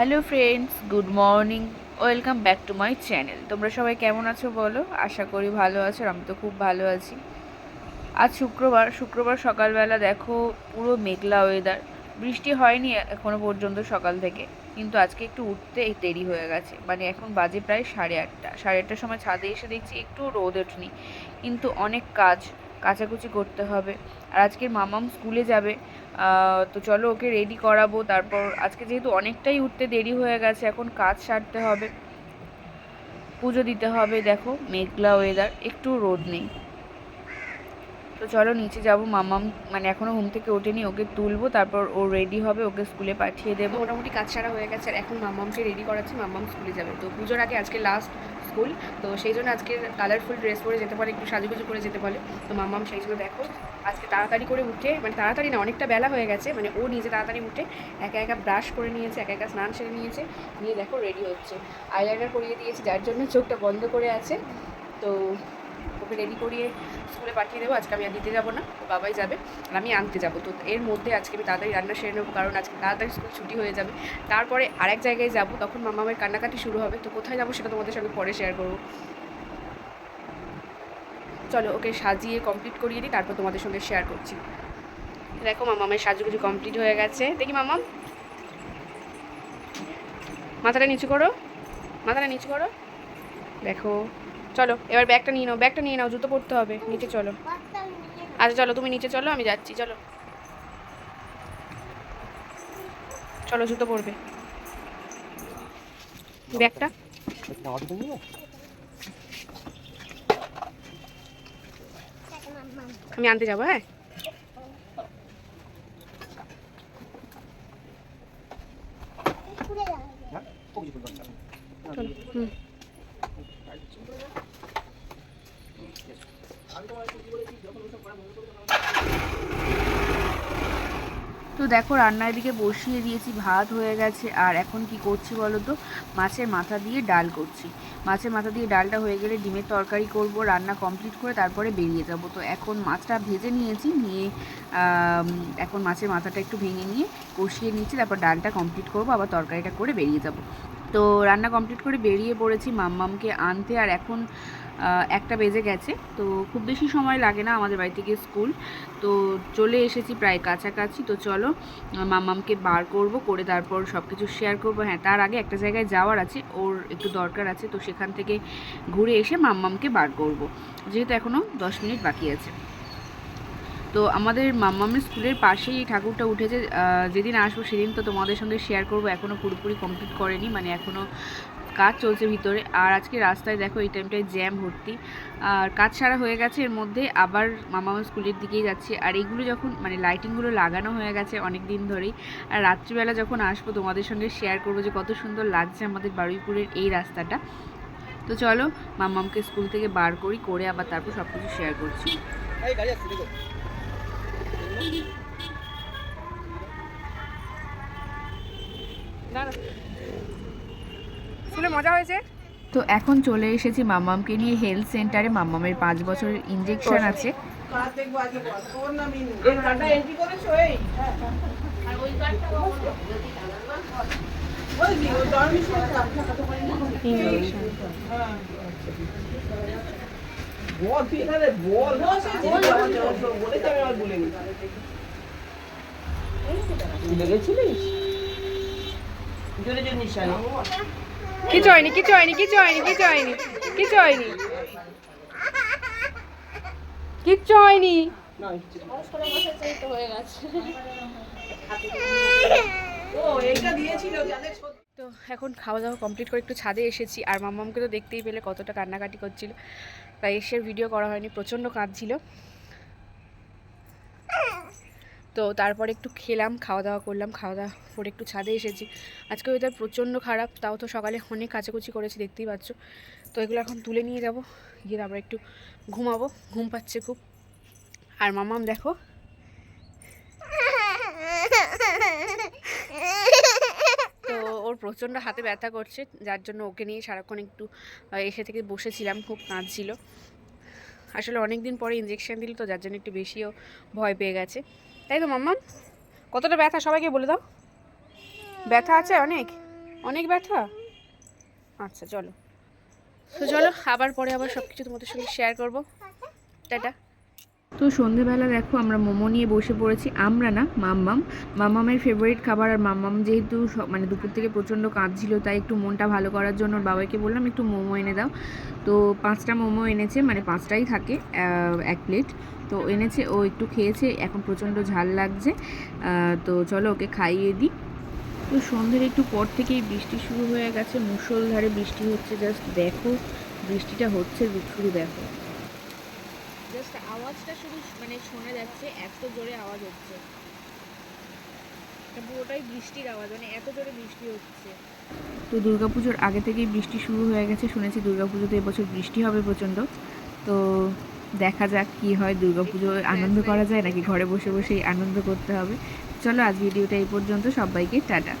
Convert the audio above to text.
Hello friends, good morning, welcome back to my channel. তোমরা সবাই কেমন আছো বলো? আশা করি ভালো আছো আমি তো খুব ভালো আছি। আজ শুক্রবার শুক্রবার সকালবেলা দেখো পুরো মেঘলা ওয়েদার বৃষ্টি হয়নি এখনও পর্যন্ত সকাল থেকে, কিন্তু আজকে একটু উঠতে দেরি হয়ে গেছে। মানে এখন বাজে প্রায় সাড়ে আটটা। সাড়ে আটটার সময় ছাদে এসে দেখছি একটু রোদ ওঠেনি, কিন্তু অনেক কাজ কাচাকুচি করতে হবে। আর আজকে মামাম স্কুলে যাবে। তো চলো ওকে রেডি করাবো। তারপর আজকে যেহেতু অনেকটাই উঠতে দেরি হয়ে গেছে, এখন কাজ সারতে হবে। পুজো দিতে হবে, দেখো, মেঘলা ওয়েদার একটু রোদ নেই। তো চলো নিচে যাব, মামাম মানে এখনও ঘুম থেকে ওঠেনি, ওকে তুলবো, তারপর ও রেডি হবে, ওকে স্কুলে পাঠিয়ে দেবো। মোটামুটি কাজ সারা হয়ে গেছে, আর এখন মাম্মামকে রেডি করাচ্ছি মাম্মাম স্কুলে যাবে। তো পুজোর আগে আজকে লাস্ট স্কুল তো সেই জন্য আজকে কালারফুল ড্রেস পরে যেতে পারে, একটু সাজুগুজু করে যেতে বলে। তো মামাম সেই জন্য দেখো, আজকে তাড়াতাড়ি করে উঠে মানে তাড়াতাড়ি না, অনেকটা বেলা হয়ে গেছে মানে ও নিজে তাড়াতাড়ি উঠে একা একা ব্রাশ করে নিয়েছে, একা একা স্নান সেরে নিয়েছে, নিয়ে দেখো রেডি হচ্ছে। আইলাইনার করিয়ে দিয়েছি, যার জন্য চোখটা বন্ধ করে আছে। তো ওকে রেডি করিয়ে স্কুলে পাঠিয়ে দেবো। আজকে আমি আর দিতে যাব না বাবাই যাবে আর আমি আনতে যাব। তো এর মধ্যে আজকে আমি তাড়াতাড়ি রান্না সেরে নেব, কারণ আজকে তাড়াতাড়ি স্কুল ছুটি হয়ে যাবে। তারপরে আরেক জায়গায় যাব, তখন মামামের কান্নাকাটি শুরু হবে। তো কোথায় যাব সেটা তোমাদের সঙ্গে পরে শেয়ার করব। চলো, ওকে সাজিয়ে কমপ্লিট করিয়ে দিই, তারপর তোমাদের সঙ্গে শেয়ার করছি। দেখো মামা মামামের সাজুগুজু কমপ্লিট হয়ে গেছে। দেখি, মামাম। মাথাটা নিচু করো। মাথাটা নিচু করো। দেখো। চলো, এবার ব্যাগটা নিয়ে নাও, ব্যাগটা নিয়ে নাও, জুতো পরতে হবে, নিচে চলো। আচ্ছা চলো, তুমি নিচে চলো, আমি যাচ্ছি, চলো। চলো, জুতো পরবে। ব্যাগটা? আমি আনতে যাব হ্যাঁ চলো হুম তো দেখো, রান্নার দিকে বসিয়ে দিয়েছি, ভাত হয়ে গেছে। আর এখন কি করছি বলো তো? মাছের মাথা দিয়ে ডাল করছি। মাছের মাথা দিয়ে ডালটা হয়ে গেলে ডিমের তরকারি করব, রান্না কমপ্লিট করে তারপরে বেরিয়ে যাব। তো এখন মাছটা ভেজে নিয়েছি, নিয়ে এখন মাছের মাথাটা একটু ভেঙে নিয়ে কষিয়ে নিয়েছি, তারপর ডালটা কমপ্লিট করব, আবার তরকারিটা করে বেরিয়ে যাব। তো রান্না কমপ্লিট করে বেরিয়ে পড়েছি মাম্মামকে আনতে। আর এখন একটা বেজে গেছে, তো খুব বেশি সময় লাগে না আমাদের বাড়ি থেকে স্কুল। তো চলে এসেছি প্রায় কাছাকাছি, তো চলো মামামকে বার করব, করে তারপর সব কিছু শেয়ার করব। হ্যাঁ তার আগে একটা জায়গায় যাওয়ার আছে, ওর একটু দরকার আছে, তো সেখান থেকে ঘুরে এসে মাম্মামকে বার করব। যেহেতু এখনও দশ মিনিট বাকি আছে। তো আমাদের মাম্মামের স্কুলের পাশেই এই ঠাকুরটা উঠেছে। যেদিন আসব সেদিন তো তোমাদের সঙ্গে শেয়ার করব। এখনও পুরোপুরি কমপ্লিট করেনি মানে এখনও কাজ চলছে ভিতরে। আর আজকে রাস্তায় দেখো এই টাইমটায় জ্যাম ভর্তি। আর কাজ সারা হয়ে গেছে, এর মধ্যে আবার মামামা স্কুলের দিকেই যাচ্ছি। আর এইগুলো যখন মানে লাইটিংগুলো লাগানো হয়ে গেছে অনেক দিন ধরেই। আর রাত্রিবেলা যখন আসব তোমাদের সঙ্গে শেয়ার করব যে কত সুন্দর লাগছে আমাদের বারুইপুরের এই রাস্তাটা। তো চলো মামামকে স্কুল থেকে বার করি, করে আবার তারপর সব কিছু শেয়ার করছি শুনে মজা হয়েছে? তো এখন চলে এসেছি মাম্মামকে নিয়ে হেলথ সেন্টারে মাম্মামের পাঁচ বছরের ইঞ্জেকশন আছে। বল তুই এখানে বল বলে আমি আর বলিনি তুই লেগেছিলিস জোরে জোরে কিছু হয়নি কিছু হয়নি কিছু হয়নি কিছু হয়নি কিছু হয়নি কিচ্ছু হয়নি না তো এখন খাওয়া দাওয়া কমপ্লিট করে একটু ছাদে এসেছি। আর মাম্মামকে তো দেখতেই পেলে কতটা কান্নাকাটি করছিল। তাই এসে ভিডিও করা হয়নি, প্রচণ্ড কাঁদছিল। তো তারপরে একটু খেলাম খাওয়া দাওয়া করলাম খাওয়া দাওয়া করে একটু ছাদে এসেছি। আজকে ওয়েদার প্রচণ্ড খারাপ, তাও তো সকালে অনেক কাচাকুচি করেছি, দেখতেই পাচ্ছ। তো এগুলো এখন তুলে নিয়ে যাব, গিয়ে আবার একটু ঘুমাবো, ঘুম পাচ্ছে খুব। আর মামাম দেখো তো ওর প্রচণ্ড হাতে ব্যথা করছে, যার জন্য ওকে নিয়ে সারাক্ষণ একটু এসে থেকে বসেছিলাম, খুব কাঁদছিল। আসলে অনেক দিন পরে ইঞ্জেকশন দিল তো, যার জন্য একটু বেশিও ভয় পেয়ে গেছে। তাই তো, মাম্মা? কতটা ব্যথা, সবাইকে বলে দাও। ব্যথা আছে অনেক? অনেক ব্যথা? আচ্ছা চলো। তো চলো, আবার পরে আবার সব কিছু তোমাদের সঙ্গে শেয়ার করব। টাটা। তো সন্ধেবেলা দেখো আমরা মোমো নিয়ে বসে পড়েছি। আমরা না মাম্মাম, মাম্মামের ফেভারিট খাবার আর মাম্মাম যেহেতু মানে দুপুর থেকে প্রচণ্ড কাঁদছিল, তাই একটু মনটা ভালো করার জন্য ওর বাবাকে বললাম, একটু মোমো এনে দাও। তো পাঁচটা মোমো এনেছে মানে পাঁচটাই থাকে এক প্লেট তো এনেছে, ও একটু খেয়েছে, এখন প্রচণ্ড ঝাল লাগছে। তো চলো ওকে খাইয়ে দিই। তো সন্ধ্যের একটু পর থেকেই বৃষ্টি শুরু হয়ে গেছে, মুষলধারে বৃষ্টি হচ্ছে জাস্ট দেখো বৃষ্টিটা হচ্ছে শুরু দেখো। জাস্ট আওয়াজটা শুধু মানে শোনা যাচ্ছে এত জোরে আওয়াজ হচ্ছে। পুরোটাই বৃষ্টির আওয়াজ মানে এত জোরে বৃষ্টি হচ্ছে। তো দুর্গাপুজোর আগে থেকেই বৃষ্টি শুরু হয়ে গেছে শুনেছি দুর্গাপুজোতে এবছর বৃষ্টি হবে প্রচণ্ড। তো দেখা যাক কি হয় দুর্গাপুজো আনন্দ করা যায় নাকি ঘরে বসে বসেই আনন্দ করতে হবে। চলো আজ ভিডিওটা এই পর্যন্ত সবাইকে টাটা।